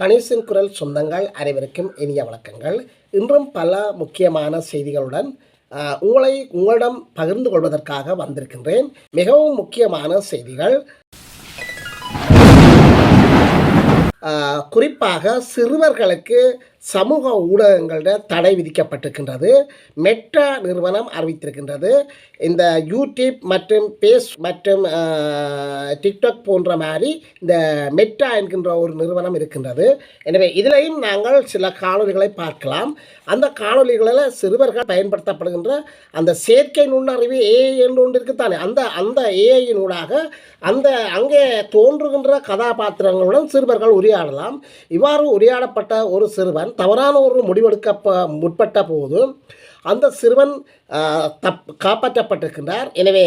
கணேசன் குரல் சொந்தங்கள் அனைவருக்கும் இனிய வணக்கங்கள். இன்றும் பல முக்கியமான செய்திகளுடன் உங்களை உங்களிடம் பகிர்ந்து கொள்வதற்காக வந்திருக்கின்றேன். மிகவும் முக்கியமான செய்திகள். குறிப்பாக சிறுவர்களுக்கு சமூக ஊடகங்களில் தடை விதிக்கப்பட்டிருக்கின்றது. மெட்டா நிறுவனம் அறிவித்திருக்கின்றது. இந்த யூடியூப் மற்றும் பேஸ் மற்றும் டிக்டாக் போன்ற மாதிரி இந்த மெட்டா என்கின்ற ஒரு நிறுவனம் இருக்கின்றது. எனவே இதிலையும் நாங்கள் சில காணொளிகளை பார்க்கலாம். அந்த காணொளிகளில் சிறுவர்கள் பயன்படுத்தப்படுகின்ற அந்த செயற்கை நுண்ணறிவு ஏஐ என்று ஒன்று இருக்குத்தானே அந்த அந்த ஏஐயினூடாக அந்த அங்கே தோன்றுகின்ற கதாபாத்திரங்களுடன் சிறுவர்கள் உரையாடலாம். இவ்வாறு உரையாடப்பட்ட ஒரு சிறுவன் தவறான ஒரு முடிவெடுக்க முற்பட்ட போது அந்த சிறுவன் தப் காப்பாற்றப்பட்டிருக்கின்றார். எனவே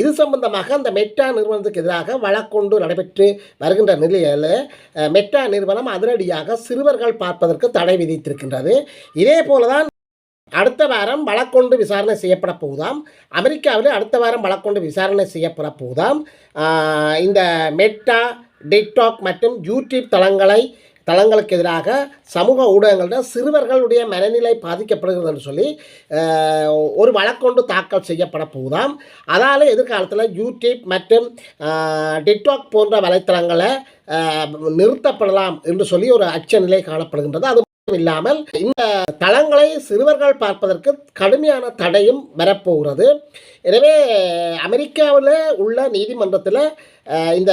இது சம்பந்தமாக அந்த மெட்டா நிறுவனத்துக்கு எதிராக வழக்கொண்டு நடைபெற்று வருகின்ற நிலையில் மெட்டா நிறுவனம் அதிரடியாக சிறுவர்கள் பார்ப்பதற்கு தடை விதித்திருக்கின்றது. இதே போலதான் அடுத்த வாரம் வழக்கொண்டு விசாரணை செய்யப்பட போகுதாம் அமெரிக்காவில் அடுத்த வாரம் வழக்கொண்டு விசாரணை செய்யப்பட போகுதாம் இந்த மெட்டா டிக்டாக் மற்றும் யூடியூப் தளங்களை தளங்களுக்கு எதிராக சமூக ஊடகங்களில் சிறுவர்களுடைய மனநிலை பாதிக்கப்படுகிறது என்று சொல்லி ஒரு வழக்கொண்டு தாக்கல் செய்யப்பட போகுதாம். அதால் எதிர்காலத்தில் யூடியூப் மற்றும் டிக்டாக் போன்ற வலைத்தளங்களை நிறுத்தப்படலாம் என்று சொல்லி ஒரு அச்ச நிலை காணப்படுகின்றது. அது இல்லாமல் இந்த தளங்களை சிறுவர்கள் பார்ப்பதற்கு கடுமையான தடையும் வரப்போகிறது. எனவே அமெரிக்காவில் உள்ள நீதிமன்றத்தில் இந்த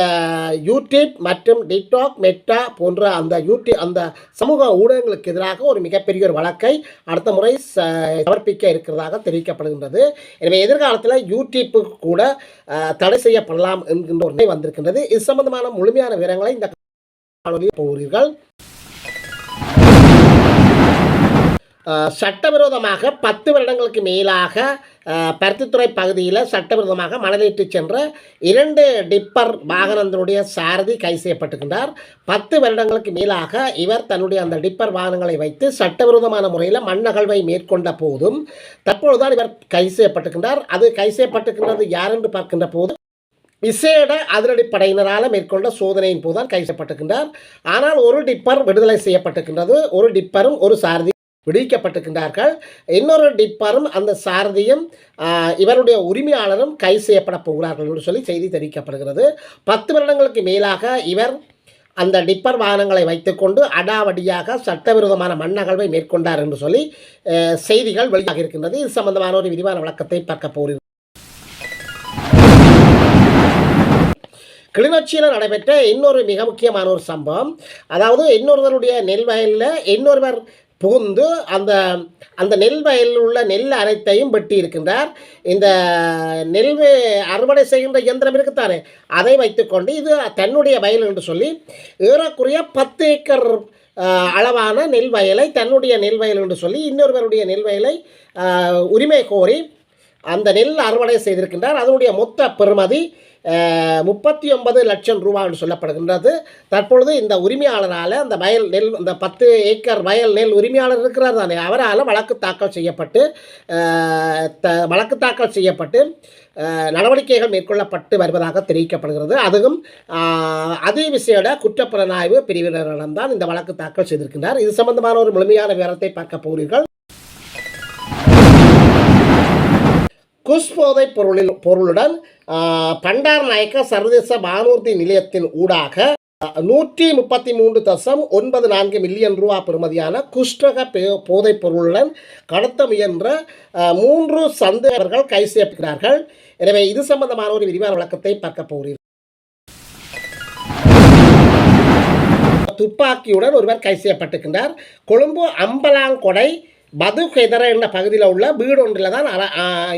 யூடியூப் மற்றும் டிக்டாக் மெட்டா போன்ற அந்த யூடியூப் அந்த சமூக ஊடகங்களுக்கு எதிராக ஒரு மிகப்பெரிய ஒரு வழக்கை அடுத்த முறை ச- சமர்ப்பிக்க இருக்கிறதாக தெரிவிக்கப்படுகின்றது. எனவே எதிர்காலத்தில் யூடியூப்பு கூட தடை செய்யப்படலாம் என்கின்ற ஒரு நிலை வந்திருக்கின்றது. இது சம்பந்தமான முழுமையான விவரங்களை இந்த காணொலியில் போகிறீர்கள் சட்டவிரோதமாக பத்து வருடங்களுக்கு மேலாக பருத்தித்துறை பகுதியில் சட்டவிரோதமாக மணலேற்றி சென்ற இரண்டு டிப்பர் வாகனத்தினுடைய சாரதி கை செய்யப்பட்டிருக்கின்றார். பத்து வருடங்களுக்கு மேலாக இவர் தன்னுடைய அந்த டிப்பர் வாகனங்களை வைத்து சட்டவிரோதமான முறையில் மண்ணகழ்வை மேற்கொண்ட போதும் தற்பொழுதுதான் இவர் கை செய்யப்பட்டிருக்கின்றார். அது கை செய்யப்பட்டிருக்கின்றது யார் என்று பார்க்கின்ற போது விசேட அதிரடிப்படையினரால் மேற்கொண்ட சோதனையின் போதுதான் கைது ஆனால் ஒரு டிப்பர் விடுதலை செய்யப்பட்டிருக்கின்றது. ஒரு டிப்பரும் ஒரு சாரதி விடுவிக்கப்பட்டிருக்கின்றார்கள். இன்னொரு டிப்பரும் அந்த சாரதியும் இவருடைய உரிமையாளரும் கைது செய்யப்பட போகிறார்கள் என்று சொல்லி செய்தி தெரிவிக்கப்படுகிறது. பத்து வருடங்களுக்கு மேலாக இவர் அந்த டிப்பர் வாகனங்களை வைத்துக்கொண்டு அடாவடியாக சட்டவிரோதமான மண்ணகழ்வை மேற்கொண்டார் என்று சொல்லி செய்திகள் வெளியாக இருக்கின்றது. இது சம்பந்தமான ஒரு விரிவான விளக்கத்தை பார்க்க போகிறோம். கிளிநொச்சியில் நடைபெற்ற இன்னொரு மிக முக்கியமான ஒரு சம்பவம். அதாவது இன்னொருவருடைய நெல் வயலில் இன்னொருவர் புகுந்து அந்த அந்த நெல் வயலில் உள்ள நெல் அனைத்தையும் வெட்டி இருக்கின்றார். இந்த நெல் அறுவடை செய்கின்ற இயந்திரம் இருக்குத்தானே? அதை வைத்துக்கொண்டு இது தன்னுடைய வயல் என்று சொல்லி ஏறக்குறைய பத்து ஏக்கர் அளவான நெல் வயலை தன்னுடைய நெல் வயல் என்று சொல்லி இன்னொருவருடைய நெல் வயலை உரிமை கோரி அந்த நெல் அறுவடை செய்திருக்கின்றார். அதனுடைய மொத்த பெறுமதி முப்பத்தி ஒன்பது லட்சம் ரூபா என்று சொல்லப்படுகின்றது. தற்பொழுது இந்த உரிமையாளரால் அந்த வயல் நெல் இந்த பத்து ஏக்கர் வயல் நெல் உரிமையாளர் இருக்கிறார் தானே அவரால் வழக்கு தாக்கல் செய்யப்பட்டு த வழக்கு தாக்கல் செய்யப்பட்டு நடவடிக்கைகள் மேற்கொள்ளப்பட்டு வருவதாக தெரிவிக்கப்படுகிறது. அதுவும் அஹ், அதிவிசேட குற்றப்புலனாய்வு பிரிவினரிடம்தான் இந்த வழக்கு தாக்கல் செய்திருக்கின்றார். இது சம்பந்தமான ஒரு முழுமையான விவரத்தை பார்க்க போகிறீர்கள். குஷ் போதைப் பொருளில் பொருளுடன் பண்டார் நாயக்க சர்வதேச வானூர்தி நிலையத்தின் ஊடாக நூற்றி முப்பத்தி மூன்று தசம் ஒன்பது நான்கு மில்லியன் ரூபா பெறுமதியான குஷ்டக பே- போதைப் பொருளுடன் கடத்த முயன்ற மூன்று சந்தேகர்கள் கைது செய்யப்படுகிறார்கள் எனவே இது சம்பந்தமான ஒரு விரிவான விளக்கத்தை பார்க்க போகிறீர்கள். துப்பாக்கியுடன் ஒருவர் கைது செய்யப்பட்டிருக்கின்றார். கொழும்பு அம்பலாங்கொடை பதுகெதர என்ற பகுதியில் உள்ள வீடு ஒன்றில் தான்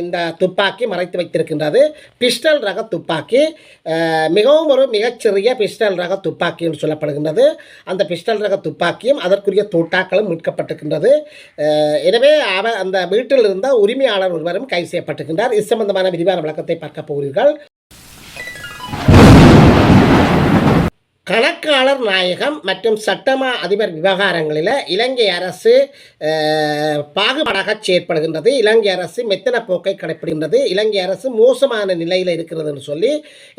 இந்த துப்பாக்கி மறைத்து வைத்திருக்கின்றது. பிஸ்டல் ரக துப்பாக்கி. மிகவும் ஒரு மிகச்சிறிய பிஸ்டல் ரக துப்பாக்கி என்று சொல்லப்படுகின்றது. அந்த பிஸ்டல் ரக துப்பாக்கியும் அதற்குரிய தோட்டாக்களும் மீட்கப்பட்டிருக்கின்றது. எனவே அவர் அந்த வீட்டில் இருந்த உரிமையாளர் ஒருவரும் கைது செய்யப்பட்டிருக்கின்றார். இது சம்பந்தமான விரிவான விளக்கத்தை பார்க்க போகிறீர்கள். கணக்காளர் நாயகம் மற்றும் சட்டமா அதிபர் விவகாரங்களில் இலங்கை அரசு பாகுபாடாக செயற்படுகின்றது. இலங்கை அரசு மெத்தன போக்கை கடைப்பிடிக்கின்றது. இலங்கை அரசு மோசமான நிலையில் இருக்கிறதுன்னு சொல்லி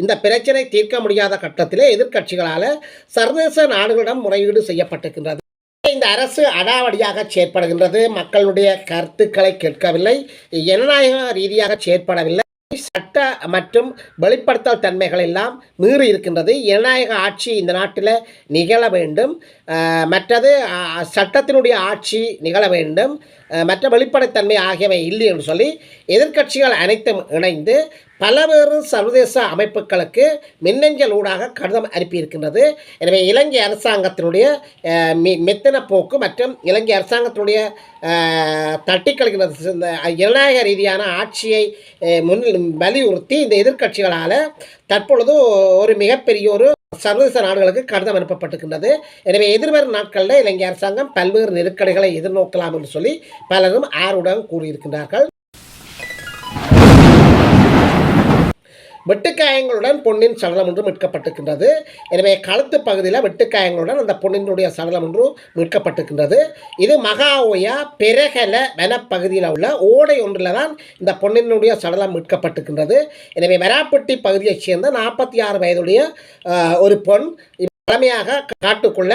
இந்த பிரச்சனை தீர்க்க முடியாத கட்டத்தில் எதிர்க்கட்சிகளால் சர்வதேச நாடுகளிடம் முறையீடு செய்யப்பட்டிருக்கின்றது. இந்த அரசு அடாவடியாக செயற்படுகின்றது. மக்களுடைய கருத்துக்களை கேட்கவில்லை. ஜனநாயக ரீதியாக செயற்படவில்லை. சட்ட மற்றும் வெளிப்படுத்தல் தன்மைகள் எல்லாம் மீறி இருக்கின்றது. ஜனநாயக ஆட்சி இந்த நாட்டில் நிகழ வேண்டும். மற்றது சட்டத்தினுடைய ஆட்சி நிகழ வேண்டும். மற்ற வெளிப்படைத்தன்மை ஆகியவை இல்லை என்று சொல்லி எதிர்க்கட்சிகள் அனைத்தும் இணைந்து பலவேறு சர்வதேச அமைப்புகளுக்கு மின்னஞ்சல் ஊடாக கடிதம் அனுப்பியிருக்கின்றது. எனவே இலங்கை அரசாங்கத்தினுடைய மி- மெத்தன போக்கு மற்றும் இலங்கை அரசாங்கத்தினுடைய தட்டி கழிக்கிறது இந்த ஜனநாயக ரீதியான ஆட்சியை முன் வலியுறுத்தி இந்த எதிர்க்கட்சிகளால் தற்பொழுது ஒரு மிகப்பெரிய ஒரு சர்வதேச நாடுகளுக்கு கடிதம் அனுப்பப்பட்டிருக்கின்றது. எனவே எதிர்வரும் நாட்களில் இலங்கை அரசாங்கம் பல்வேறு நெருக்கடிகளை எதிர்நோக்கலாம் என்று சொல்லி பலரும் ஆர்வடன் கூறியிருக்கின்றார்கள். வெட்டுக்காயங்களுடன் பொன்னின் சடலம் ஒன்று மீட்கப்பட்டிருக்கின்றது. எனவே கழுத்து பகுதியில் வெட்டுக்காயங்களுடன் அந்த பொன்னினுடைய சடலம் ஒன்று மீட்கப்பட்டிருக்கின்றது. இது மகாஓயா பெரகல வனப்பகுதியில் உள்ள ஓடை ஒன்றில் தான் இந்த பொன்னினுடைய சடலம் மீட்கப்பட்டிருக்கின்றது. எனவே வெராப்பட்டி பகுதியைச் சேர்ந்த நாற்பத்தி ஆறு வயதுடைய ஒரு பொன் பழமையாக காட்டுக்குள்ள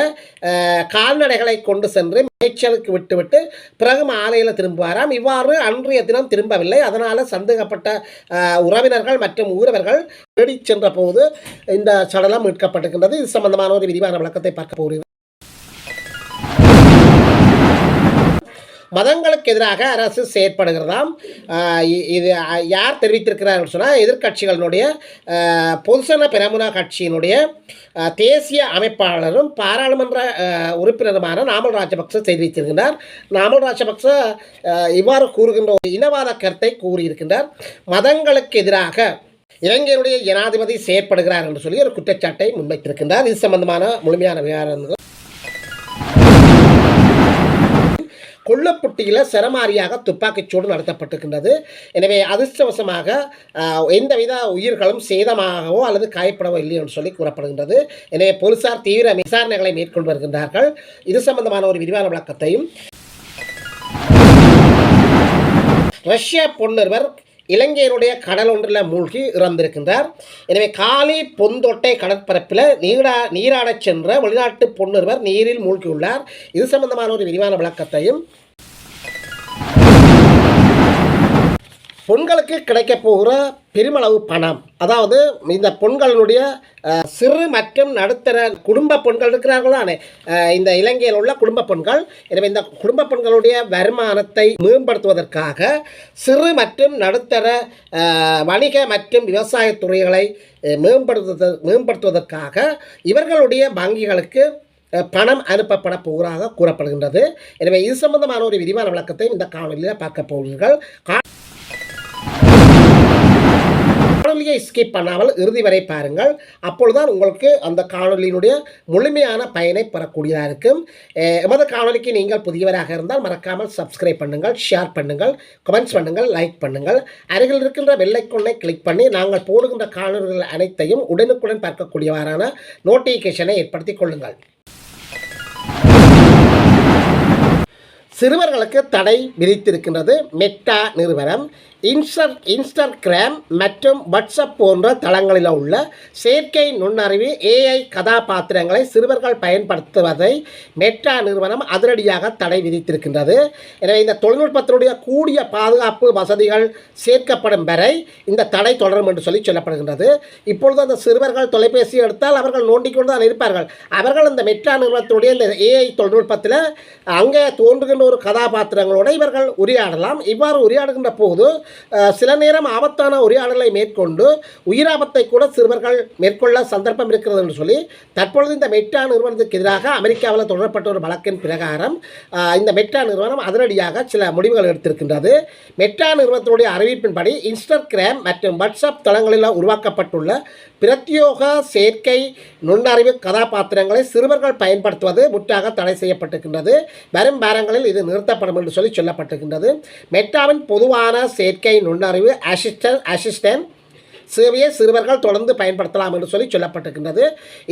கால்நடைகளை கொண்டு சென்று மேய்ச்சலுக்கு விட்டுவிட்டு பிறகு மாலையில் திரும்புவாராம். இவ்வாறு அன்றைய தினம் திரும்பவில்லை. அதனால் சந்தேகப்பட்ட உறவினர்கள் மற்றும் ஊரவர்கள் தேடிச் சென்ற போது இந்த சடலம் மீட்கப்பட்டிருக்கின்றது. இது சம்பந்தமான ஒரு விரிவான விளக்கத்தை பார்க்க போகிறீர்கள் மதங்களுக்கு எதிராக அரசு செயற்படுகிறதாம். இ- இது யார் தெரிவித்திருக்கிறார்கள் சொன்னால் எதிர்க்கட்சிகளினுடைய பொதுசன பெரமுனா கட்சியினுடைய தேசிய அமைப்பாளரும் பாராளுமன்ற உறுப்பினருமான நாமல் ராஜபக்ச தெரிவித்திருக்கின்றார். நாமல் ராஜபக்ச இவ்வாறு கூறுகின்ற ஒரு இனவாத கருத்தை கூறியிருக்கின்றார். மதங்களுக்கு எதிராக இலங்கையினுடைய ஜனாதிபதி செயற்படுகிறார் என்று சொல்லி ஒரு குற்றச்சாட்டை முன்வைத்திருக்கின்றார். இது சம்பந்தமான முழுமையான விவகாரங்கள் கொல்லப்பட்டியில் சரமாரியாக துப்பாக்கிச்சூடு நடத்தப்பட்டிருக்கின்றது. எனவே அதிர்ஷ்டவசமாக எந்தவித உயிர்களும் சேதமாகவோ அல்லது காயப்படவோ இல்லை என்று சொல்லி கூறப்படுகின்றது. எனவே போலீசார் தீவிர விசாரணைகளை மேற்கொண்டு வருகின்றார்கள். இது சம்பந்தமான ஒரு விரிவான விளக்கத்தையும். ரஷ்ய பொன்னொருவர் இலங்கையினுடைய கடல் ஒன்றில் மூழ்கி இறந்திருக்கின்றார். எனவே காலி பொந்தொட்டை கடற்பரப்பில் நீரா நீராடச் சென்ற வெளிநாட்டு பொன்னொருவர் நீரில் மூழ்கியுள்ளார். இது சம்பந்தமான ஒரு விரிவான விளக்கத்தையும் பொண்களுக்கு கிடைக்க போகிற பெருமளவு பணம். அதாவது இந்த பொண்களுடைய சிறு மற்றும் நடுத்தர குடும்ப பெண்கள் இருக்கிறார்கள் இந்த இலங்கையில் உள்ள குடும்ப பெண்கள். எனவே இந்த குடும்ப பெண்களுடைய வருமானத்தை மேம்படுத்துவதற்காக சிறு மற்றும் நடுத்தர வணிக மற்றும் விவசாய துறைகளை அஹ், மேம்படுத்துவதற்காக இவர்களுடைய வங்கிகளுக்கு பணம் அனுப்பப்பட போவதாக கூறப்படுகின்றது. எனவே இது சம்பந்தமான ஒரு விரிவான விளக்கத்தை இந்த காணொலியில் பார்க்க போகிறீர்கள். கா- காணொலியை ஸ்கிப் பண்ணாமல் இறுதி வரை பாருங்கள். அப்பொழுதுதான் உங்களுக்கு அந்த காணொலியினுடைய முழுமையான பயனை பெறக்கூடியதாக இருக்கும். எமது காணொலிக்கு நீங்கள் புதியவராக இருந்தால் மறக்காமல் சப்ஸ்கிரைப் பண்ணுங்கள் ஷேர் பண்ணுங்கள் கமெண்ட்ஸ் பண்ணுங்கள் லைக் பண்ணுங்கள். அருகில் இருக்கின்ற வெள்ளைக்கொன்னை கிளிக் பண்ணி நாங்கள் போடுகின்ற காணொலிகள் அனைத்தையும் உடனுக்குடன் பார்க்கக்கூடியவாறான நோட்டிஃபிகேஷனை ஏற்படுத்திக் கொள்ளுங்கள். சிறுவர்களுக்கு தடை விதித்திருக்கின்றது. மெட்டா நிறுவனம். இன்ஸ்டர் இன்ஸ்டர்கிராம் மற்றும் வாட்ஸ்அப் போன்ற தளங்களில் உள்ள செயற்கை நுண்ணறிவு ஏஐ கதாபாத்திரங்களை சிறுவர்கள் பயன்படுத்துவதை மெட்டா நிறுவனம் அதிரடியாக தடை விதித்திருக்கின்றது. எனவே இந்த தொழில்நுட்பத்தினுடைய கூடிய பாதுகாப்பு வசதிகள் சேர்க்கப்படும் வரை இந்த தடை தொடரும் என்று சொல்லி சொல்லப்படுகின்றது. இப்பொழுது அந்த சிறுவர்கள் தொலைபேசி எடுத்தால் அவர்கள் நோண்டிக்கொண்டு தான் இருப்பார்கள். அவர்கள் இந்த மெட்ரா நிறுவனத்தினுடைய இந்த ஏஐ தொழில்நுட்பத்தில் அங்கே தோன்றுகின்ற ஒரு கதாபாத்திரங்களோடு இவர்கள் உரையாடலாம். இவ்வாறு உரையாடுகின்ற போது சில நேரம் ஆபத்தான உரையாடலை மேற்கொண்டு உயிராபத்தை கூட சிறுவர்கள் மேற்கொள்ள சந்தர்ப்பம் இருக்கிறது என்று சொல்லி தற்பொழுது இந்த மெட்டா நிறுவனத்துக்கு எதிராக அமெரிக்காவில் தொடரப்பட்ட ஒரு வழக்கின் பிரகாரம் இந்த மெட்டா நிறுவனம் அதிரடியாக சில முடிவுகள் எடுத்திருக்கின்றது. மெட்டா நிறுவனத்தினுடைய அறிவிப்பின்படி இன்ஸ்டாகிராம் மற்றும் வாட்ஸ்அப் தளங்களில் உருவாக்கப்பட்டுள்ள பிரத்யோக செயற்கை நுண்ணறிவு கதாபாத்திரங்களை சிறுவர்கள் பயன்படுத்துவது முற்றாக தடை செய்யப்பட்டிருக்கின்றது. வரும் வாரங்களில் இது நிறுத்தப்படும் என்று சொல்லி சொல்லப்பட்டிருக்கின்றது. மெட்டாவின் பொதுவான செயற்கை நுண்ணறிவு அசிஸ்டன்ட் அசிஸ்டன்ட் சேவையை சிறுவர்கள் தொடர்ந்து பயன்படுத்தலாம் என்று சொல்லி சொல்லப்பட்டிருக்கின்றது.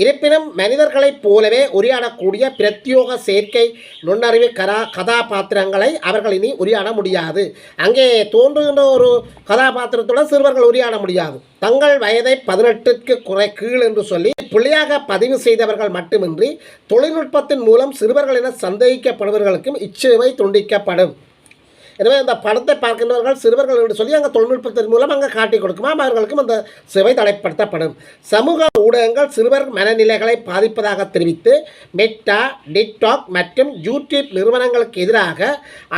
இருப்பினும் மனிதர்களைப் போலவே உரையாடக்கூடிய பிரத்யோக செயற்கை நுண்ணறிவு கரா கதாபாத்திரங்களை அவர்கள் இனி உரையாட முடியாது. அங்கே தோன்றுகின்ற ஒரு கதாபாத்திரத்துடன் சிறுவர்கள் உரையாட முடியாது. தங்கள் வயதை பதினெட்டுக்கு குறை கீழ் என்று சொல்லி பிள்ளையாக பதிவு செய்தவர்கள் மட்டுமின்றி தொழில்நுட்பத்தின் மூலம் சிறுவர்கள் என சந்தேகிக்கப்படுபவர்களுக்கும் இச்சேவை துண்டிக்கப்படும். எனவே அந்த படத்தை பார்க்கின்றவர்கள் சிறுவர்கள் என்று சொல்லி அங்கே தொழில்நுட்பத்தின் மூலம் அங்கே காட்டி கொடுக்குமா? அவர்களுக்கும் அந்த சுவை தடைப்படுத்தப்படும். சமூக ஊடகங்கள் சிறுவர் மனநிலைகளை பாதிப்பதாக தெரிவித்து மெட்டா டிக்டாக் மற்றும் யூடியூப் நிறுவனங்களுக்கு எதிராக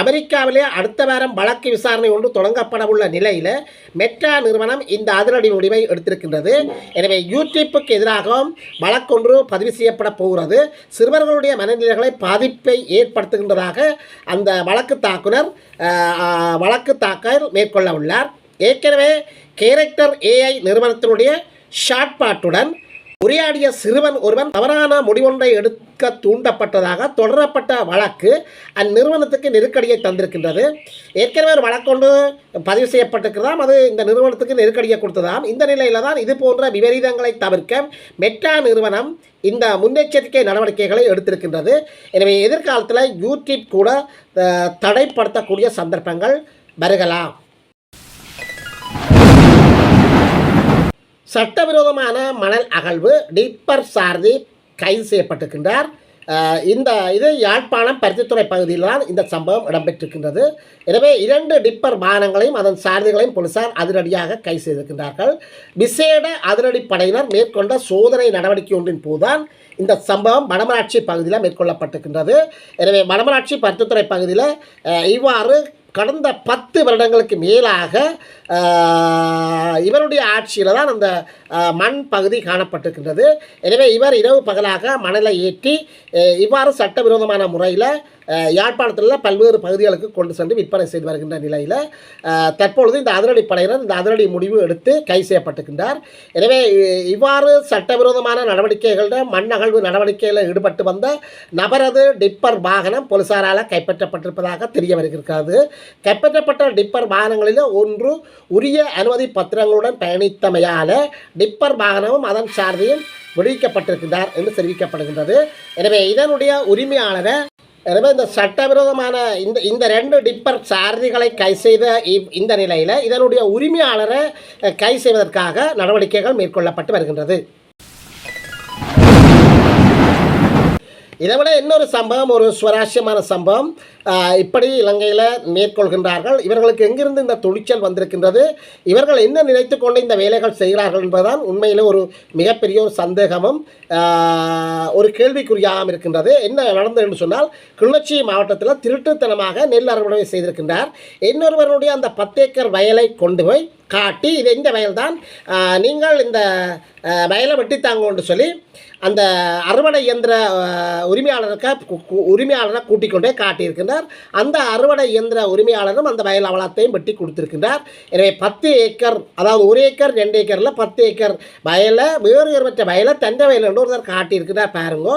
அமெரிக்காவிலே அடுத்த வாரம் வழக்கு விசாரணை ஒன்று தொடங்கப்பட உள்ள நிலையில் மெட்டா நிறுவனம் இந்த அதிரடி முடிவை எடுத்திருக்கின்றது. எனவே யூடியூப்புக்கு எதிராகவும் வழக்கொன்று பதிவு செய்யப்பட போகிறது. சிறுவர்களுடைய மனநிலைகளை பாதிப்பை ஏற்படுத்துகின்றதாக அந்த வழக்கு தாக்குனர் வழக்கு தாக்கல் மேற்கொள்ள உள்ளார். ஏற்கனவே கேரக்டர் ஏஐ நிறுவனத்தினுடைய ஷாட்பாட்டுடன் உரையாடிய சிறுவன் ஒருவன் தவறான முடிவொன்றை எடுக்க தூண்டப்பட்டதாக தொடரப்பட்ட வழக்கு அந்நிறுவனத்துக்கு நெருக்கடியை தந்திருக்கின்றது. ஏற்கனவே ஒரு வழக்கொன்று பதிவு செய்யப்பட்டிருக்கிறதாம். அது இந்த நிறுவனத்துக்கு நெருக்கடியை கொடுத்ததாம். இந்த நிலையில் தான் இது போன்ற விபரீதங்களை தவிர்க்க மெட்டா நிறுவனம் இந்த முன்னெச்சரிக்கை நடவடிக்கைகளை எடுத்திருக்கின்றது. எனவே எதிர்காலத்தில் யூடியூப் கூட தடைப்படுத்தக்கூடிய சந்தர்ப்பங்கள் வருகலாம். சட்டவிரோதமான மணல் அகழ்வு டிப்பர் சாரதி கைது செய்யப்பட்டிருக்கின்றார். இந்த இது யாழ்ப்பாணம் பருத்தித்துறை பகுதியில் தான் இந்த சம்பவம் இடம்பெற்றிருக்கின்றது. எனவே இரண்டு டிப்பர் வாகனங்களையும் அதன் சாரதிகளையும் போலீசார் அதிரடியாக கைது செய்திருக்கின்றார்கள். விசேட அதிரடி படையினர் மேற்கொண்ட சோதனை நடவடிக்கை ஒன்றின் போதுதான் இந்த சம்பவம் வடமராட்சி பகுதியில் மேற்கொள்ளப்பட்டிருக்கின்றது. எனவே வடமராட்சி பருத்தித்துறை பகுதியில் இவ்வாறு கடந்த பத்து வருடங்களுக்கு மேலாக இவருடைய ஆட்சியில் தான் அந்த மண் பகுதி காணப்பட்டிருக்கின்றது. எனவே இவர் இரவு பகலாக மணலை ஏற்றி இவ்வாறு சட்டவிரோதமான முறையில் யாழ்ப்பாணத்தில் உள்ள பல்வேறு பகுதிகளுக்கு கொண்டு சென்று விற்பனை செய்து வருகின்ற நிலையில் தற்பொழுது இந்த அதிரடி படையினர் இந்த அதிரடி முடிவு எடுத்து கை செய்யப்பட்டிருக்கின்றார். எனவே இவ்வாறு சட்டவிரோதமான நடவடிக்கைகளில் மண் அகழ்வு நடவடிக்கையில் ஈடுபட்டு வந்த நபரது டிப்பர் வாகனம் போலீசாரால் கைப்பற்றப்பட்டிருப்பதாக தெரிய வருகிறது. கைப்பற்றப்பட்ட டிப்பர் வாகனங்களில் ஒன்று உரிய அனுமதி பத்திரங்களுடன் பயணித்தமையால் டிப்பர் வாகனமும் அதன் சார்பியும் விடுவிக்கப்பட்டிருக்கின்றார் என்று தெரிவிக்கப்படுகின்றது. எனவே இதனுடைய உரிமையாளரை எனவே இந்த சட்டவிரோதமான இந்த இந்த ரெண்டு டிப்பர் சாரதிகளை கை செய்த இந்த நிலையில் இதனுடைய உரிமையாளரை கை செய்வதற்காக நடவடிக்கைகள் மேற்கொள்ளப்பட்டு வருகின்றது. இதை விட இன்னொரு சம்பவம் ஒரு சுவராஸ்யமான சம்பவம். இப்படி இலங்கையில் மேற்கொள்கின்றார்கள். இவர்களுக்கு எங்கிருந்து இந்த துணிச்சல் வந்திருக்கின்றது? இவர்கள் என்ன நினைத்து கொண்டு இந்த வேலைகள் செய்கிறார்கள் என்பதுதான் உண்மையில் ஒரு மிகப்பெரிய ஒரு சந்தேகமும் ஒரு கேள்விக்குறியாகவும் இருக்கின்றது. என்ன நடந்தது என்று சொன்னால் கிளிநொச்சி மாவட்டத்தில் திருட்டுத்தனமாக நெல் அறுவடை செய்திருக்கின்றார். இன்னொருவருடைய அந்த பத்தேக்கர் வயலை கொண்டு போய் காட்டி இது இந்த வயல்தான். நீங்கள் இந்த வயலை வெட்டித்தாங்கன்னு சொல்லி அந்த அறுவடை இயந்திர உரிமையாளருக்கு உரிமையாளரை கூட்டிக் கொண்டே காட்டியிருக்கின்றார். அந்த அறுவடை இயந்திர உரிமையாளரும் அந்த வயல் அவலத்தையும் வெட்டி கொடுத்திருக்கின்றார். எனவே பத்து ஏக்கர் அதாவது ஒரு ஏக்கர் ரெண்டு ஏக்கரில் பத்து ஏக்கர் வயலை வேறு வேறுபட்ட வயலை தண்டை வயல் என்று ஒருத்தர் காட்டியிருக்கிறார் பாருங்க.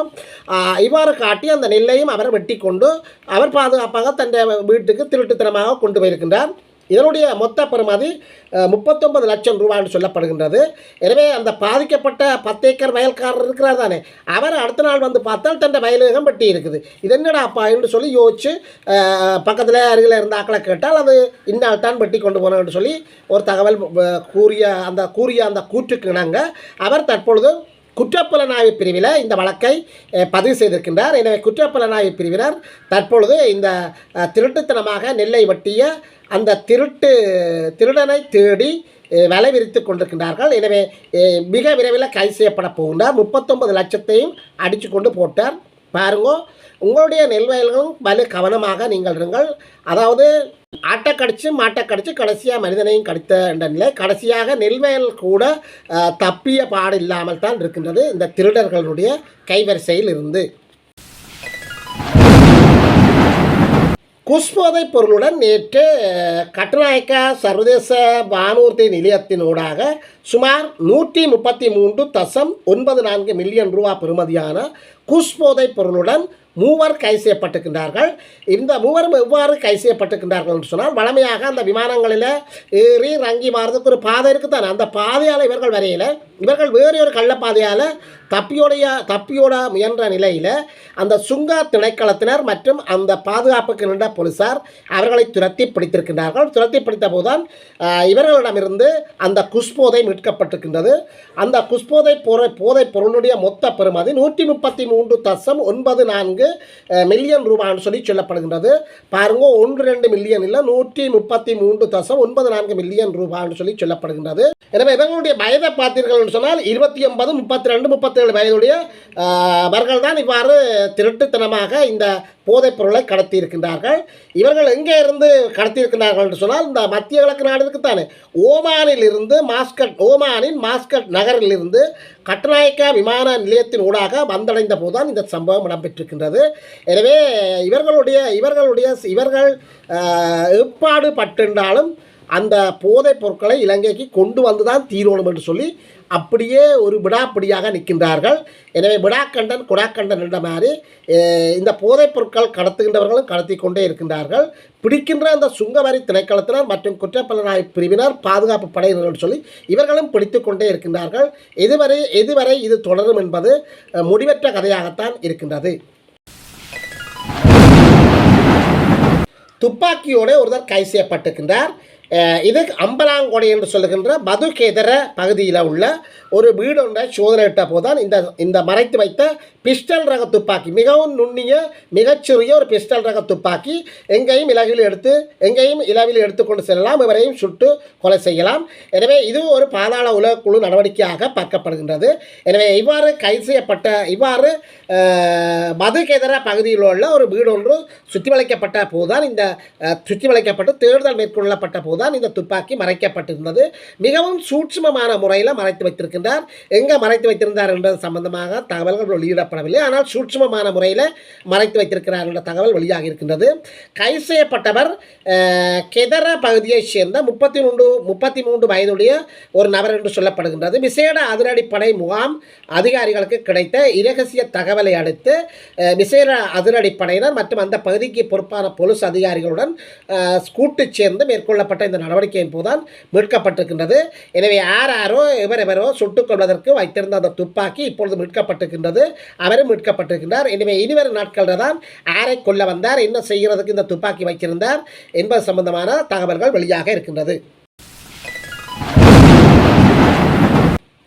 இவ்வாறு காட்டி அந்த நெல்லையும் அவர் வெட்டி கொண்டு அவர் பாதுகாப்பாக தன் வீட்டுக்கு திருட்டுத்தனமாக கொண்டு போயிருக்கின்றார். இதனுடைய மொத்த பெறுமதி முப்பத்தொன்பது லட்சம் ரூபான்னு சொல்லப்படுகின்றது. எனவே அந்த பாதிக்கப்பட்ட பத்து ஏக்கர் வயல்காரர் இருக்கிறார் தானே. அவர் அடுத்த நாள் வந்து பார்த்தால் தன் வயலகம் வெட்டி இருக்குது. இது என்னடா அப்பா என்று சொல்லி யோசிச்சு பக்கத்தில் அருகில் இருந்த ஆக்களை கேட்டால் அது இந்நாள் தான் வெட்டி கொண்டு போனோம்னு சொல்லி ஒரு தகவல் கூறிய அந்த கூறிய அந்த கூற்றுக்கு இணங்க அவர் தற்பொழுது குற்றப்புலனாய்வு பிரிவில் இந்த வழக்கை பதிவு செய்திருக்கின்றார். எனவே குற்றப்புலனாய்வு பிரிவினர் தற்பொழுது இந்த திருட்டுத்தனமாக நெல்லை வட்டிய அந்த திருட்டு திருடனை தேடி வலை விரித்து கொண்டிருக்கின்றார்கள். எனவே மிக விரைவில் கைது செய்யப்பட போகின்றார். முப்பத்தொன்பது லட்சத்தையும் அடித்து கொண்டு போட்டார். பாருங்கள் உங்களுடைய நெல் வயல்களும் வலு கவனமாக நீங்கள் இருங்கள். அதாவது ஆட்டை கடிச்சு மாட்டை கடிச்சு கடைசியாக மனிதனையும் கடித்த என்ற நிலை. கடைசியாக நெல் வயல் கூட தப்பிய பாடு இல்லாமல் தான் இருக்கின்றது இந்த திருடர்களுடைய கைவரிசையில் இருந்து. குஷ்போதைப் பொருளுடன் நேற்று கட்டுநாயக்கா சர்வதேச வானூர்தி நிலையத்தினூடாக சுமார் நூற்றி முப்பத்தி மூன்று தசம் ஒன்பது நான்கு மில்லியன் ரூபா பெறுமதியான குஷ்போதைப் பொருளுடன் மூவர் கைது செய்யப்பட்டிருக்கின்றார்கள். இந்த மூவரும் எவ்வாறு கைது செய்யப்பட்டிருக்கின்றார்கள் என்று சொன்னால் வழமையாக அந்த விமானங்களில் ஏறி ரங்கி மாறதுக்கு ஒரு பாதை இருக்குதானே? அந்த பாதையால் இவர்கள் வரையில் இவர்கள் வேறு ஒரு கள்ளப்பாதையால் தப்பியோடைய தப்பியோட முயன்ற நிலையில் அந்த சுங்கா திணைக்களத்தினர் மற்றும் அந்த பாதுகாப்புக்கு நின்ற போலீசார் அவர்களை துரத்தி பிடித்திருக்கின்றார்கள். துரத்தி பிடித்த போதுதான் இவர்களிடமிருந்து அந்த குஷ்போதை மீட்கப்பட்டிருக்கின்றது. அந்த குஷ்போதை பொருள் போதைப் பொருளுடைய மொத்த பெறுமதி நூற்றி முப்பத்தி மூன்று தசம் ஒன்பது நான்கு மில்லியன் ரூபான்னு சொல்லி சொல்லப்படுகின்றது. பாருங்க ஒன்று ரெண்டு மில்லியன் இல்லை நூற்றி முப்பத்தி மூன்று தசம் ஒன்பது நான்கு மில்லியன் ரூபான்னு சொல்லி சொல்லப்படுகின்றது. எனவே இவர்களுடைய பயதை பார்த்தீர்கள் சொன்னால் இருபத்தி ஒன்பது முப்பத்தி ரெண்டு முப்பத்தேழு வயதுடைய அவர்கள் தான் இவ்வாறு திருட்டுத்தனமாக இந்த போதைப் பொருளை கடத்தி இருக்கின்றார்கள் இவர்கள் எங்கே இருந்து கடத்தி இருக்கின்றார்கள் என்று சொன்னால் இந்த மத்திய கிழக்கு நாடுக்கு தானே ஓமானில் இருந்து மாஸ்கட் ஓமானின் மாஸ்கட் நகரில் இருந்து கட்டநாயக்கா விமான நிலையத்தின் ஊடாக வந்தடைந்த போதுதான் இந்த சம்பவம் இடம்பெற்றிருக்கின்றது. எனவே இவர்களுடைய இவர்களுடைய இவர்கள் ஏற்பாடு எப்பாடு பட்டிருந்தாலும் அந்த போதைப் பொருட்களை இலங்கைக்கு கொண்டு வந்து தான் தீரணும் என்று சொல்லி அப்படியே ஒரு விடாப்பிடியாக நிற்கின்றார்கள். எனவே விடாக்கண்டன் குடாக்கண்டன் என்ற மாதிரி இந்த போதைப் பொருட்கள் கடத்துகின்றவர்களும் கடத்தி கொண்டே இருக்கின்றார்கள். பிடிக்கின்ற அந்த சுங்கவரி திணைக்களத்தினர் மற்றும் குற்றப்பலனாய் பிரிவினர் பாதுகாப்பு படையினர் என்று சொல்லி இவர்களும் பிடித்து கொண்டே இருக்கின்றார்கள். எதுவரை எதுவரை இது தொடரும் என்பது முடிவற்ற கதையாகத்தான் இருக்கின்றது. துப்பாக்கியோடு ஒருவர் கை செய்யப்பட்டிருக்கின்றார். இது அம்பலாங்கொடை என்று சொல்லுகின்ற மதுகேதர பகுதியில் உள்ள ஒரு வீடொன்றை ஒன்றை சோதனையிட்ட போதுதான் இந்த இந்த மறைத்து வைத்த பிஸ்டல் ரக துப்பாக்கி மிகவும் நுண்ணிய மிகச்சிறிய ஒரு பிஸ்டல் ரக துப்பாக்கி எங்கேயும் இலவில் எடுத்து எங்கேயும் இலவில் எடுத்துக்கொண்டு செல்லலாம் இவரையும் சுட்டு கொலை செய்யலாம். எனவே இது ஒரு பாதாள உலக குழு நடவடிக்கையாக பார்க்கப்படுகின்றது. எனவே இவ்வாறு கைது செய்யப்பட்ட இவ்வாறு அஹ், மதுகேதர பகுதியில் உள்ள ஒரு வீடு ஒன்று சுற்றி வளைக்கப்பட்ட போதுதான் இந்த சுற்றி வளைக்கப்பட்டு தேடுதல் மேற்கொள்ளப்பட்ட போதுதான் இந்த துப்பாக்கி மறைக்கப்பட்டிருந்தது. மிகவும் சூட்சமமான முறையில் மறைத்து வைத்திருக்கின்றார் எங்கே மறைத்து வைத்திருந்தார் என்பது சம்பந்தமாக தகவல்கள் வெளியிடப்படவில்லை. ஆனால் சூட்சமமான முறையில் மறைத்து வைத்திருக்கிறார் என்ற தகவல் வெளியாகி இருக்கின்றது. கைது செய்யப்பட்டவர் கெதர பகுதியைச் சேர்ந்த முப்பத்தி மூன்று முப்பத்தி மூன்று வயதுடைய ஒரு நபர் என்று சொல்லப்படுகின்றது. விசேட அதிரடிப்படை முகாம் அதிகாரிகளுக்கு கிடைத்த இரகசிய தகவலை அடுத்து விசேட அதிரடிப்படையினர் மற்றும் அந்த பகுதிக்கு பொறுப்பான போலீஸ் அதிகாரிகளுடன் கூட்டு சேர்ந்து மேற்கொள்ளப்பட்ட இந்த நடவடிக்கையின் போதுதான் மீட்கப்பட்டிருக்கின்றது. எனவே யார் யாரோ எவர் எவரோ சுட்டுக் கொள்வதற்கு வைத்திருந்த அந்த துப்பாக்கி இப்பொழுது மீட்கப்பட்டிருக்கின்றது. அவரும் மீட்கப்பட்டிருக்கின்றார். எனவே இனிவரும் நாட்களில் தான் யாரை கொல்ல வந்தார். என்ன செய்கிறதுக்கு இந்த துப்பாக்கி வைத்திருந்தார் என்பது சம்பந்தமான தகவல்கள் வெளியாக இருக்கின்றது.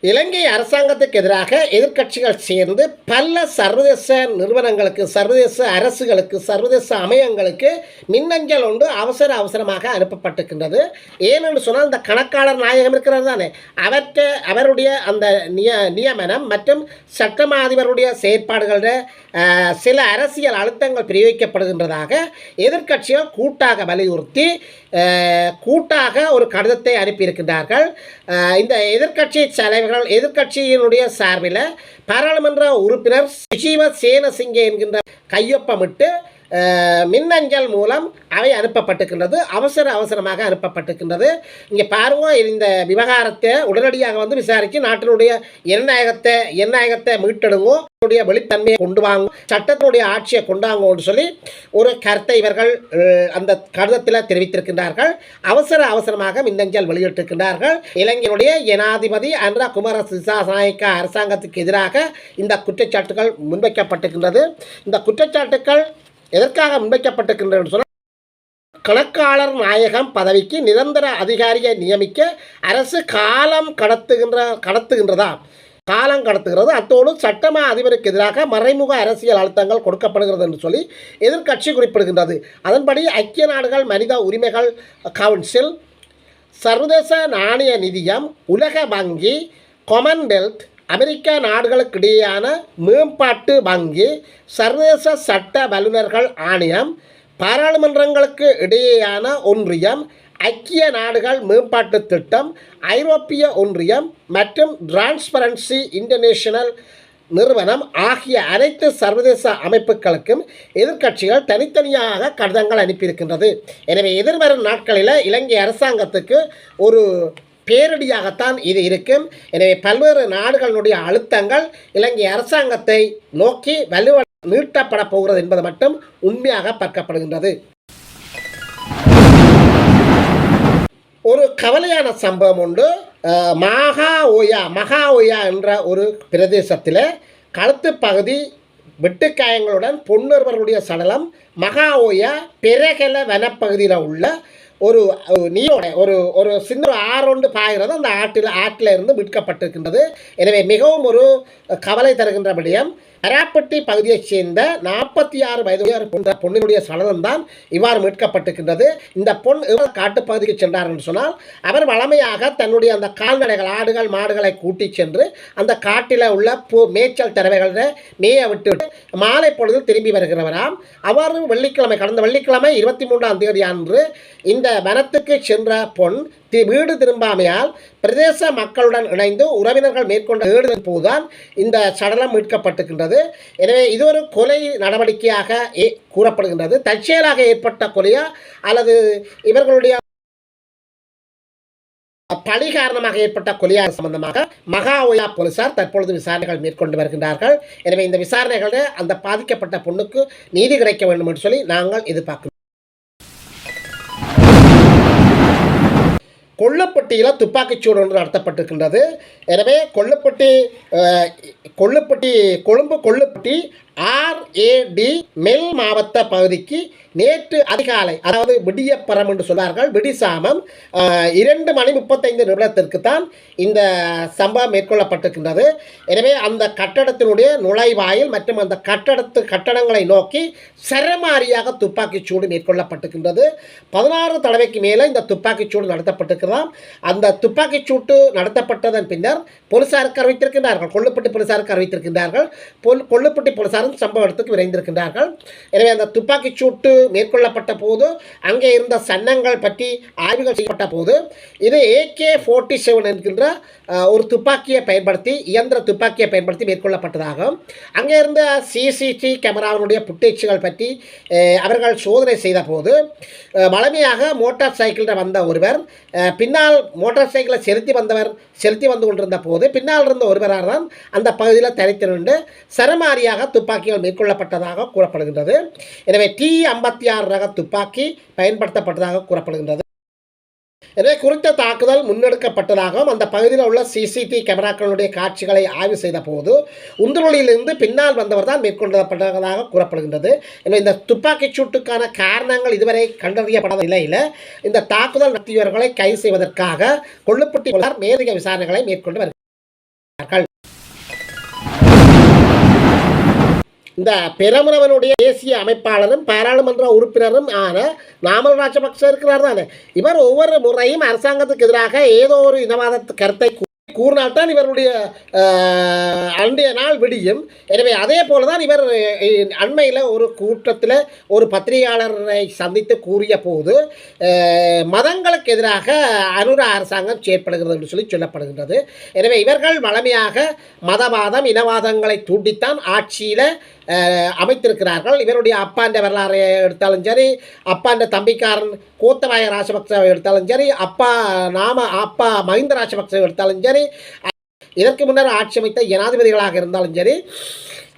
இலங்கை அரசாங்கத்துக்கு எதிராக எதிர்க்கட்சிகள் சேர்ந்து பல சர்வதேச நிறுவனங்களுக்கு சர்வதேச அரசுகளுக்கு சர்வதேச அமையங்களுக்கு மின்னஞ்சல் ஒன்று அவசர அவசரமாக அனுப்பப்பட்டிருக்கின்றது. ஏனென்று சொன்னால் இந்த கணக்காளர் நாயகம் இருக்கிறது தானே. அவற்றை அவருடைய அந்த நிய நியமனம் மற்றும் சட்டமா அதிபருடைய செயற்பாடுகளில் சில அரசியல் அழுத்தங்கள் பிரயோகிக்கப்படுகின்றதாக எதிர்க்கட்சிகள் கூட்டாக வலியுறுத்தி கூட்டாக ஒரு கடிதத்தை அனுப்பியிருக்கின்றார்கள். இந்த எதிர்க்கட்சி தலைவர்கள் எதிர்க்கட்சியினுடைய சார்பில் பாராளுமன்ற உறுப்பினர் சுஜீவ சேனசிங்கே என்கின்ற கையொப்பமிட்டு மின்னஞ்சல் மூலம் அவை அனுப்பப்பட்டிருக்கின்றது. அவசர அவசரமாக அனுப்பப்பட்டிருக்கின்றது. இங்கே பாருங்க இந்த விவகாரத்தை உடனடியாக வந்து விசாரித்து நாட்டினுடைய எண்ணாயகத்தை எண்ணாயகத்தை மீட்டெடுங்கோ. வெளித்தன்மையை கொண்டு வாங்க சட்டத்தினுடைய ஆட்சியை கொண்டாங்கன்னு சொல்லி ஒரு கருத்தை இவர்கள் அந்த கடிதத்தில் தெரிவித்திருக்கின்றார்கள். அவசர அவசரமாக மின்னஞ்சல் வெளியிட்டிருக்கின்றார்கள். இலங்கையினுடைய ஜனாதிபதி அன்ரா குமார சிசாநாயக்க அரசாங்கத்துக்கு எதிராக இந்த குற்றச்சாட்டுகள் முன்வைக்கப்பட்டிருக்கின்றது. இந்த குற்றச்சாட்டுகள் எதற்காக முன்வைக்கப்பட்டிருக்கின்றன சொன்னால் கணக்காளர் நாயகம் பதவிக்கு நிரந்தர அதிகாரியை நியமிக்க அரசு காலம் கடத்துகின்ற கடத்துகின்றதா காலம் கடத்துகிறது. அத்தோடு சட்டமா அதிபருக்கு எதிராக மறைமுக அரசியல் அழுத்தங்கள் கொடுக்கப்படுகிறது என்று சொல்லி எதிர்க்கட்சி குறிப்பிடுகின்றது. அதன்படி ஐக்கிய நாடுகள் மனித உரிமைகள் கவுன்சில் சர்வதேச நாணய நிதியம் உலக வங்கி காமன்வெல்த் அமெரிக்க நாடுகளுக்கிடையேயான மேம்பாட்டு வங்கி சர்வதேச சட்ட வல்லுநர்கள் ஆணையம் பாராளுமன்றங்களுக்கு இடையேயான ஒன்றியம் ஐக்கிய நாடுகள் மேம்பாட்டு திட்டம் ஐரோப்பிய ஒன்றியம் மற்றும் டிரான்ஸ்பரன்சி இன்டர்நேஷனல் நிறுவனம் ஆகிய அனைத்து சர்வதேச அமைப்புகளுக்கும் எதிர்க்கட்சிகள் தனித்தனியாக கடிதங்கள் அனுப்பியிருக்கின்றது. எனவே எதிர்வரும் நாட்களில் இலங்கை அரசாங்கத்துக்கு ஒரு பேரடியாகத்தான் இது இருக்கும். எனவே பல்வேறு நாடுகளுடைய அழுத்தங்கள் இலங்கை அரசாங்கத்தை நோக்கி வலுவ நீட்டப்பட போகிறது என்பது மட்டும் உண்மையாக பார்க்கப்படுகின்றது. ஒரு கவலையான சம்பவம் உண்டு. மகா ஓயா மகா ஓயா என்ற ஒரு பிரதேசத்தில் கழுத்து பகுதி வெட்டுக்காயங்களுடன் பொன்னொருவருடைய சடலம் மகா ஓயா பெரகல வனப்பகுதியில் உள்ள ஒரு நீரோட ஒரு ஒரு சின்ன ஆறோண்டு ஆறொண்டு பாய்கிறது அந்த ஆற்றில் ஆற்றில் இருந்து மீட்கப்பட்டிருக்கின்றது. எனவே மிகவும் ஒரு கவலை தருகின்ற விடயம். அராப்பட்டி பகுதியைச் சேர்ந்த நாற்பத்தி ஆறு வயது பொண்ணினுடைய சடலம் தான் இவ்வாறு மீட்கப்பட்டிருக்கின்றது. இந்த பொன் காட்டுப்பகுதிக்கு சென்றார் என்று சொன்னால் அவர் வளமையாக தன்னுடைய அந்த கால்நடைகள் ஆடுகள் மாடுகளை கூட்டிச் சென்று அந்த காட்டில் உள்ள பூ மேய்ச்சல் தரவைகளை மேய விட்டு மாலை பொழுதில் திரும்பி வருகிறவராம். அவர் வெள்ளிக்கிழமை கடந்த வெள்ளிக்கிழமை இருபத்தி மூன்றாம் தேதி அன்று இந்த வனத்துக்கு சென்ற பொன் தி வீடு திரும்பாமையால் பிரதேச மக்களுடன் இணைந்து உறவினர்கள் மேற்கொண்ட தேடுதல் போதுதான் இந்த சடலம் மீட்கப்பட்டிருக்கின்றது. எனவே இது ஒரு கொலை நடவடிக்கையாக ஏ- கூறப்படுகின்றது. தற்செயலாக ஏற்பட்ட கொலையா? அல்லது இவர்களுடைய பழி காரணமாக ஏற்பட்ட கொலையாக சம்பந்தமாக மகா ஒயா போலீசார் தற்பொழுது விசாரணைகள் மேற்கொண்டு வருகின்றார்கள். எனவே இந்த விசாரணைகளில் அந்த பாதிக்கப்பட்ட பொண்ணுக்கு நீதி கிடைக்க வேண்டும் என்று சொல்லி நாங்கள் எதிர்பார்க்கிறோம். கொல்லப்பட்டியில் துப்பாக்கிச்சூடு ஒன்று நடத்தப்பட்டிருக்கின்றது. எனவே கொல்லப்பட்டி கொல்லப்பட்டி கொழும்பு கொல்லப்பட்டி ஆர்ஏடி மெல் மாவட்ட பகுதிக்கு நேற்று அதிகாலை அதாவது விடியப்பரம் என்று சொல்வார்கள் விடிசாமம் இரண்டு மணி முப்பத்தைந்து நிமிடத்திற்கு தான் இந்த சம்பவம் மேற்கொள்ளப்பட்டிருக்கின்றது. எனவே அந்த கட்டடத்தினுடைய நுழைவாயில் மற்றும் அந்த கட்டடத்து கட்டடங்களை நோக்கி சரமாரியாக துப்பாக்கிச் சூடு மேற்கொள்ளப்பட்டிருக்கின்றது. பதினாறு தடவைக்கு மேலே இந்த துப்பாக்கிச் சூடு நடத்தப்பட்டிருக்கிறதாம். அந்த துப்பாக்கிச் சூட்டு நடத்தப்பட்டதன் பின்னர் போலீசாருக்கு அறிவித்திருக்கின்றார்கள் கொள்ளுப்பட்டி போலீசாருக்கு அறிவித்திருக்கின்றார்கள். பொல் போலீசார் போலீசாரும் சம்பவ இடத்துக்கு விரைந்திருக்கின்றார்கள். எனவே அந்த துப்பாக்கிச் சூட்டு மேற்கொள்ளப்பட்ட போது அங்கே இருந்த சன்னங்கள் பற்றி ஆய்வுகள் செய்யப்பட்ட போது இது ஏகே ஃபோர்ட்டி செவன் என்கின்ற ஒரு துப்பாக்கியை பயன்படுத்தி இயந்திர துப்பாக்கியை பயன்படுத்தி மேற்கொள்ளப்பட்டதாகும் அங்கே இருந்த சிசிடி கேமராவினுடைய புட்டேச்சுகள் பற்றி அவர்கள் சோதனை செய்த போது வழமையாக மோட்டார் சைக்கிளில் வந்த ஒருவர் பின்னால் மோட்டார் சைக்கிளை செலுத்தி வந்தவர் செலுத்தி வந்து கொண்டிருந்த போது பின்னால் இருந்த ஒருவராக தான் அந்த பகுதியில் தனித்து நின்று சரமாரியாக துப்பாக்கி துப்பாக்கிகள் மேற்கொள்ளப்பட்டதாக கூறப்படுகின்றது. எனவே டி ஐம்பத்தி ஆறு ரக துப்பாக்கி பயன்படுத்தப்பட்டதாக கூறப்படுகின்றது. எனவே குறித்த தாக்குதல் முன்னெடுக்கப்பட்டதாகவும் அந்த பகுதியில் உள்ள சிசிடிவி கேமராக்களுடைய காட்சிகளை ஆய்வு செய்த போது உந்துருளியிலிருந்து பின்னால் வந்தவர் தான் மேற்கொள்ளப்பட்டதாக கூறப்படுகின்றது. எனவே இந்த துப்பாக்கிச் சூட்டுக்கான காரணங்கள் இதுவரை கண்டறியப்படாத நிலையில் இந்த தாக்குதல் நடத்தியவர்களை கைது செய்வதற்காக கொள்ளுப்பட்டி மேலதிக விசாரணைகளை மேற்கொண்டு வருகிறார்கள். இந்த பெரமுனவனுடைய தேசிய அமைப்பாளரும் பாராளுமன்ற உறுப்பினரும் ஆன நாமல் ராஜபக்ச இருக்கிறார் தானே. இவர் ஒவ்வொரு முறையும் அரசாங்கத்துக்கு எதிராக ஏதோ ஒரு இனவாத கருத்தை கூறினால் கூறினால்தான் இவருடைய அண்டைய அன்றைய நாள் விடியும். எனவே அதே போல தான் இவர் அண்மையில் ஒரு கூட்டத்தில் ஒரு பத்திரிகையாளரை சந்தித்து கூறிய போது மதங்களுக்கு எதிராக அனுரா அரசாங்கம் செயற்படுகிறது என்று சொல்லி சொல்லப்படுகின்றது. எனவே இவர்கள் வளமையாக மதவாதம் இனவாதங்களை தூண்டித்தான் ஆட்சியில் அமைத்திருக்கிறார்கள். இவருடைய அப்பாண்ட வரலாறு எடுத்தாலும் சரி அப்பாண்ட தம்பிக்காரன் கோத்தபாய ராஜபக்சவை எடுத்தாலும் சரி அப்பா நாம அப்பா மஹிந்த ராஜபக்சவை எடுத்தாலும் சரி இதற்கு முன்னர் ஆட்சி அமைத்த ஜனாதிபதிகளாக இருந்தாலும் சரி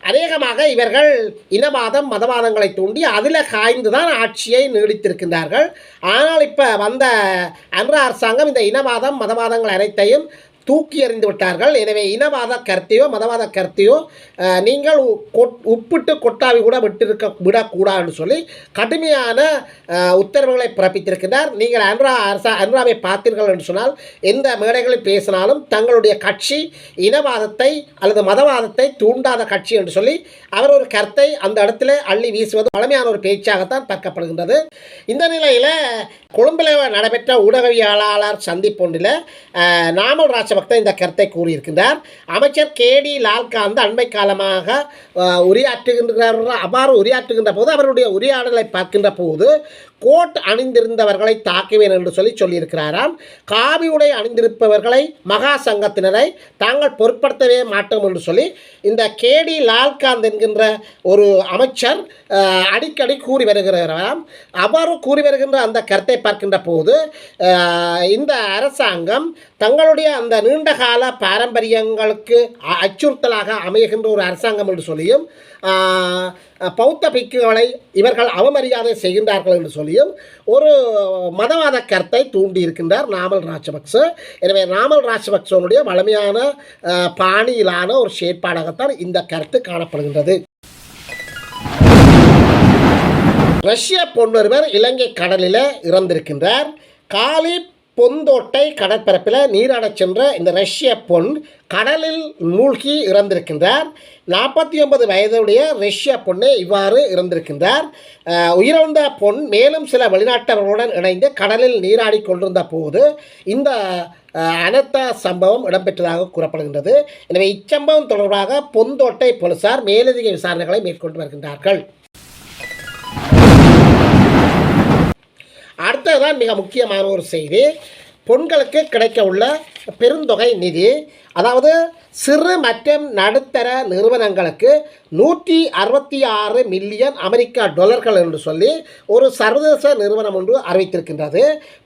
அநேகமாக இவர்கள் இனவாதம் மதவாதங்களை தூண்டி அதில் காய்ந்து தான் ஆட்சியை நீடித்திருக்கின்றார்கள். ஆனால் இப்போ வந்த அன்ற அரசாங்கம் இந்த இனவாதம் மதவாதங்கள் அனைத்தையும் தூக்கி எறிந்து விட்டார்கள் எனவே இனவாத கருத்தையோ மதவாத கருத்தையோ நீங்கள் கொட்- உப்பிட்டு கொட்டாவி கூட விட்டிருக்க விடக்கூடாதுன்னு சொல்லி கடுமையான உத்தரவுகளை பிறப்பித்திருக்கிறார் நீங்கள் அன்ரா அரசா அன்ராவை பார்த்தீர்கள் என்று சொன்னால் எந்த மேடைகளில் பேசினாலும் தங்களுடைய கட்சி இனவாதத்தை அல்லது மதவாதத்தை தூண்டாத கட்சி என்று சொல்லி அவர் ஒரு கருத்தை அந்த இடத்துல அள்ளி வீசுவது பழமையான ஒரு பேச்சாகத்தான் பார்க்கப்படுகின்றது. இந்த நிலையில் கொழும்பில் நடைபெற்ற ஊடகவியலாளர் சந்திப்பொன்றில் ஒன்றில் நாமல் ராஜபக்ச ராஜபக்த இந்த கருத்தை கூறியிருக்கின்றார். அமைச்சர் கே டி லால்காந்த் அண்மை காலமாக உரையாற்றுகின்ற அவ்வாறு உரையாற்றுகின்ற போது அவருடைய உரையாடலை பார்க்கின்ற போது கோட் அணிந்திருந்தவர்களை தாக்குவேன் என்று சொல்லி சொல்லியிருக்கிறாராம். காவி உடை அணிந்திருப்பவர்களை மகா சங்கத்தினரை தாங்கள் பொருட்படுத்தவே மாட்டோம் என்று சொல்லி இந்த கேடி லால்காந்த் என்கின்ற ஒரு அமைச்சர் அடிக்கடி கூறி வருகிறாராம் அவ்வாறு கூறி வருகின்ற அந்த கருத்தை பார்க்கின்ற போது இந்த அரசாங்கம் தங்களுடைய அந்த நீண்டகால பாரம்பரியங்களுக்கு அச்சுறுத்தலாக அமைகின்ற ஒரு அரசாங்கம் என்று சொல்லியும் பௌத்த பிக்குகளை இவர்கள் அவமரியாதை செய்கின்றார்கள் என்று சொல்லியும் ஒரு மதவாத கருத்தை தூண்டியிருக்கின்றார் நாமல் ராஜபக்ச எனவே நாமல் ராஜபக்சனுடைய வலிமையான பாணியிலான ஒரு செயற்பாடாகத்தான் இந்த கருத்து காணப்படுகின்றது. ரஷ்ய பொன்னொருவர் இலங்கை கடலில் இறந்திருக்கின்றார். காலி பொந்தோட்டை கடற்பரப்பில் நீராடச் சென்ற இந்த ரஷ்ய பொன் கடலில் மூழ்கி இறந்திருக்கின்றார். நாற்பத்தி ஒன்பது வயதுடைய ரஷ்ய பொண்ணு இவ்வாறு இறந்திருக்கின்றார். உயிரிழந்த பொன் மேலும் சில வெளிநாட்டவர்களுடன் இணைந்து கடலில் நீராடி கொண்டிருந்த போது இந்த அனைத்த அனர்த்த சம்பவம் இடம்பெற்றதாக கூறப்படுகின்றது. எனவே இச்சம்பவம் தொடர்பாக பொந்தோட்டை போலீசார் மேலதிக விசாரணைகளை மேற்கொண்டு வருகின்றார்கள். அடுத்ததுதான் மிக முக்கியமான ஒரு செய்தி. பொண்களுக்கு கிடைக்க உள்ள பெருந்தொகை நிதி. அதாவது சிறு மற்றும் நடுத்தர நிறுவனங்களுக்கு நூற்றி அறுபத்தி ஆறு மில்லியன் அமெரிக்கா டாலர்கள் என்று சொல்லி ஒரு சர்வதேச நிறுவனம் ஒன்று அறிவித்திருக்கின்றது.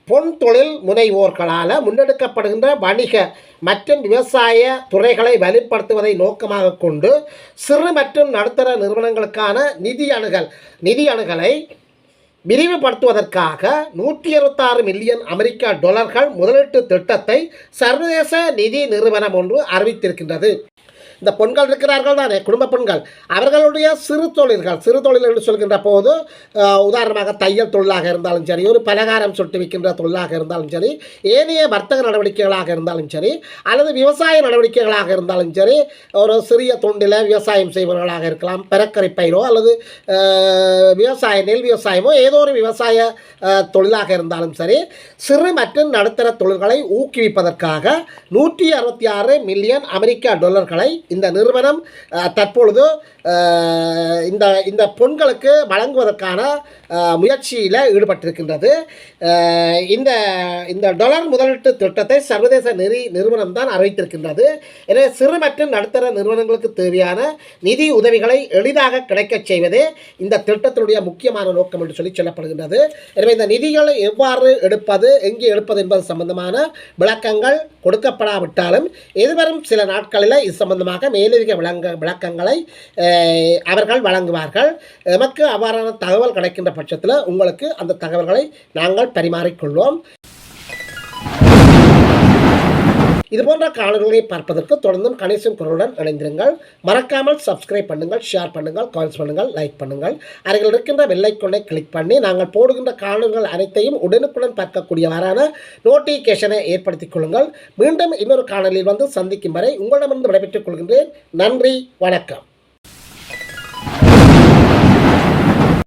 பொன் தொழில் முனைவோர்களால் முன்னெடுக்கப்படுகின்ற வணிக மற்றும் விவசாய துறைகளை வலுப்படுத்துவதை நோக்கமாக கொண்டு சிறு மற்றும் நடுத்தர நிறுவனங்களுக்கான நிதி அணுகல் நிதி அணுகலை விரிவுபடுத்துவதற்காக நூற்றி இருபத்தாறு மில்லியன் அமெரிக்க டாலர்கள் முதலீட்டு திட்டத்தை சர்வதேச நிதி நிறுவனம் ஒன்று அறிவித்திருக்கின்றது. இந்த பெண்கள் இருக்கிறார்கள் தானே குடும்ப பெண்கள். அவர்களுடைய சிறு தொழில்கள் சிறு தொழில் என்று சொல்கின்ற போது உதாரணமாக தையல் தொழிலாக இருந்தாலும் சரி ஒரு பலகாரம் சுட்டு விற்கின்ற தொழிலாக இருந்தாலும் சரி ஏனைய வர்த்தக நடவடிக்கைகளாக இருந்தாலும் சரி அல்லது விவசாய நடவடிக்கைகளாக இருந்தாலும் சரி ஒரு சிறிய தொண்டில் விவசாயம் செய்பவர்களாக இருக்கலாம் பெறக்கரை பயிரோ அல்லது விவசாய நெல் விவசாயமோ ஏதோ ஒரு விவசாய தொழிலாக இருந்தாலும் சரி சிறு மற்றும் நடுத்தர தொழில்களை ஊக்குவிப்பதற்காக நூற்றி அறுபத்தி ஆறு மில்லியன் அமெரிக்கா டாலர்களை இந்த நிறுவனம் தற்பொழுது இந்த இந்த பொண்களுக்கு வழங்குவதற்கான முயற்சியில் ஈடுபட்டிருக்கின்றது. இந்த இந்த டொலர் முதலீட்டு திட்டத்தை சர்வதேச நிதி நிறுவனம் தான் அறிவித்திருக்கின்றது. எனவே சிறு மற்றும் நடுத்தர நிறுவனங்களுக்கு தேவையான நிதி உதவிகளை எளிதாக கிடைக்கச் செய்வதே இந்த திட்டத்தினுடைய முக்கியமான நோக்கம் என்று சொல்லி சொல்லப்படுகின்றது. எனவே இந்த நிதிகளை எவ்வாறு எடுப்பது எங்கே எடுப்பது என்பது சம்பந்தமான விளக்கங்கள் கொடுக்கப்படாவிட்டாலும் எதிர்வரும் சில நாட்களில் இது சம்பந்தமாக மேலதிக விளங்க விளக்கங்களை அவர்கள் வழங்குவார்கள். எமக்கு அவ்வாறான தகவல் கிடைக்கின்ற பட்சத்தில் உங்களுக்கு அந்த தகவல்களை நாங்கள் பரிமாறிக்கொள்வோம். இது போன்ற காணொலிகளை பார்ப்பதற்கு தொடர்ந்தும் கணேசன் குரலுடன் இணைந்திருங்கள். மறக்காமல் சப்ஸ்கிரைப் பண்ணுங்கள் ஷேர் பண்ணுங்கள் கால்ஸ் பண்ணுங்கள் லைக் பண்ணுங்கள். அருகில் இருக்கின்ற வெள்ளைக்கொண்டை கிளிக் பண்ணி நாங்கள் போடுகின்ற காணொலிகள் அனைத்தையும் உடனுக்குடன் பார்க்கக்கூடியவாறான நோட்டிஃபிகேஷனை ஏற்படுத்திக் கொள்ளுங்கள். மீண்டும் இன்னொரு காணொலியில் வந்து சந்திக்கும் வரை உங்களிடமிருந்து விடைபெற்றுக் கொள்கின்றேன். நன்றி வணக்கம்.